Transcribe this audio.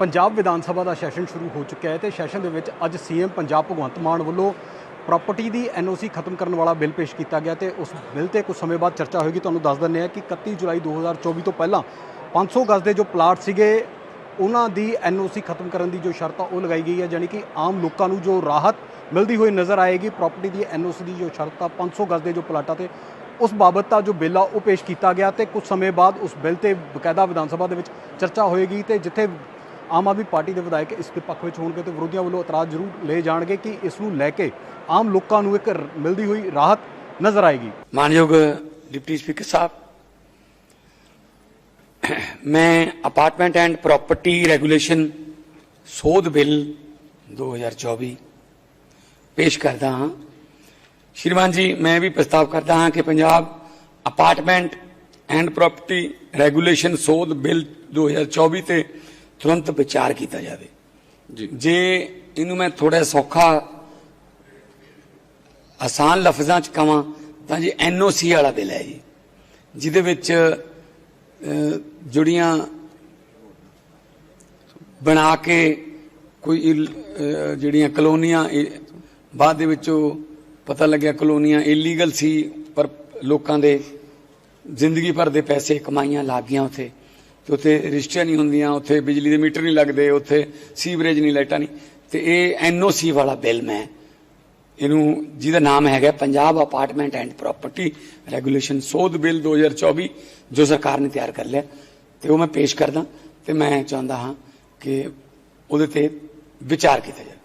ਪੰਜਾਬ ਵਿਧਾਨ ਸਭਾ ਦਾ session ਸ਼ੁਰੂ ਹੋ ਚੁੱਕਿਆ ਹੈ ਤੇ ਸੈਸ਼ਨ ਦੇ ਵਿੱਚ ਅੱਜ ਸੀਐਮ ਪੰਜਾਬ ਭਗਵੰਤ ਮਾਨ ਵੱਲੋਂ ਪ੍ਰਾਪਰਟੀ ਦੀ ਐਨਓਸੀ ਖਤਮ ਕਰਨ ਵਾਲਾ ਬਿੱਲ ਪੇਸ਼ ਕੀਤਾ ਗਿਆ ਤੇ ਉਸ ਬਿੱਲ ਤੇ ਕੁਝ ਸਮੇਂ ਬਾਅਦ ਚਰਚਾ ਹੋਏਗੀ। ਤੁਹਾਨੂੰ ਦੱਸ ਦਿੰਦੇ ਹਾਂ ਕਿ 31 ਜੁਲਾਈ 2024 ਤੋਂ ਪਹਿਲਾਂ 500 ਗਜ਼ ਦੇ ਜੋ ਪਲਾਟ ਸੀਗੇ, ਉਹਨਾਂ ਦੀ ਐਨਓਸੀ ਖਤਮ ਕਰਨ ਦੀ ਜੋ ਸ਼ਰਤ ਆ, ਉਹ ਲਗਾਈ ਗਈ ਹੈ। ਯਾਨੀ ਕਿ ਆਮ ਲੋਕਾਂ ਨੂੰ ਜੋ ਰਾਹਤ ਮਿਲਦੀ ਹੋਈ ਨਜ਼ਰ ਆਏਗੀ, ਪ੍ਰਾਪਰਟੀ ਦੀ ਐਨਓਸੀ ਦੀ ਜੋ ਸ਼ਰਤ ਆ 500 ਗਜ਼ ਦੇ ਜੋ ਪਲਾਟਾਂ ਤੇ ਉਸ ਬਾਬਤ ਦਾ ਜੋ ਬਿੱਲ ਆ, ਉਹ ਪੇਸ਼ ਕੀਤਾ ਗਿਆ ਤੇ ਕੁਝ ਸਮੇਂ ਬਾਅਦ ਉਸ ਬਿੱਲ ਤੇ ਬਕਾਇਦਾ ਵਿਧਾਨ ਸਭਾ ਦੇ ਵਿੱਚ ਚਰਚਾ ਹੋਏਗੀ ਤੇ ਜਿੱਥੇ ਆਮ ਆਦਮੀ ਪਾਰਟੀ ਦੇ ਵਿਧਾਇਕ ਇਸ ਦੇ ਪੱਖ ਵਿੱਚ ਹੋਣਗੇ ਤੇ ਵਿਰੋਧੀਆਂ ਵੱਲੋਂ ਇਤਰਾਜ਼ ਜ਼ਰੂਰ ਲਏ ਜਾਣਗੇ ਕਿ ਇਸ ਨੂੰ ਲੈ ਕੇ ਆਮ ਲੋਕਾਂ ਨੂੰ ਇੱਕ ਮਿਲਦੀ ਹੋਈ ਰਾਹਤ ਨਜ਼ਰ ਆਏਗੀ। ਮਾਨਯੋਗ ਡਿਪਟੀ ਸਪੀਕਰ ਸਾਹਿਬ, ਮੈਂ ਅਪਾਰਟਮੈਂਟ ਐਂਡ ਪ੍ਰਾਪਰਟੀ ਰੈਗੂਲੇਸ਼ਨ ਸੋਧ ਬਿੱਲ 2024 ਪੇਸ਼ ਕਰਦਾ ਹਾਂ। ਸ਼੍ਰੀਮਾਨ ਜੀ, ਮੈਂ ਵੀ ਪ੍ਰਸਤਾਵ ਕਰਦਾ ਹਾਂ ਕਿ Punjab apartment and property regulation ਸੋਧ ਬਿੱਲ 2024 ਤੇ ਤੁਰੰਤ ਵਿਚਾਰ ਕੀਤਾ ਜਾਵੇ। ਜੀ। ਜੇ ਇਹਨੂੰ ਮੈਂ ਥੋੜਾ ਸੌਖਾ ਆਸਾਨ ਲਫ਼ਜ਼ਾਂ ਚ ਕਵਾਂ ਤਾਂ ਜੀ ਐਨਓਸੀ ਵਾਲਾ ਬਿੱਲ ਹੈ ਜੀ ਜਿਹਦੇ ਵਿੱਚ ਜੁੜੀਆਂ ਬਣਾ ਕੇ ਕੋਈ ਜਿਹੜੀਆਂ ਕਲੋਨੀਆਂ ਬਾਅਦ ਦੇ ਵਿੱਚੋਂ ਪਤਾ ਲੱਗਿਆ ਕਲੋਨੀਆਂ ਇਲੀਗਲ ਸੀ ਪਰ ਲੋਕਾਂ ਦੇ ਜ਼ਿੰਦਗੀ ਭਰ ਦੇ ਪੈਸੇ ਕਮਾਈਆਂ ਲੱਗ ਗਈਆਂ ਉੱਥੇ। ਤੇ ਉੱਥੇ ਰਜਿਸਟਰੀਆਂ ਨਹੀਂ ਹੁੰਦੀਆਂ, ਉੱਥੇ ਬਿਜਲੀ ਦੇ ਮੀਟਰ ਨਹੀਂ ਲੱਗਦੇ, ਉੱਥੇ ਸੀਵਰੇਜ ਨਹੀਂ, ਲਾਈਟਾਂ ਨਹੀਂ। ਤੇ ਇਹ ਐਨਓਸੀ ਵਾਲਾ ਬਿੱਲ ਮੈਂ ਇਹਨੂੰ, ਜਿਹਦਾ ਨਾਮ ਹੈਗਾ Punjab apartment and property regulation ਸੋਧ ਬਿੱਲ 2024 ਜੋ ਸਰਕਾਰ ਨੇ ਤਿਆਰ ਕਰ ਲਿਆ। ਤੇ ਉਹ ਮੈਂ ਪੇਸ਼ ਕਰਦਾ ਤੇ ਮੈਂ ਚਾਹੁੰਦਾ ਹਾਂ ਕਿ ਉਹਦੇ ਤੇ ਵਿਚਾਰ ਕੀਤਾ ਜਾਵੇ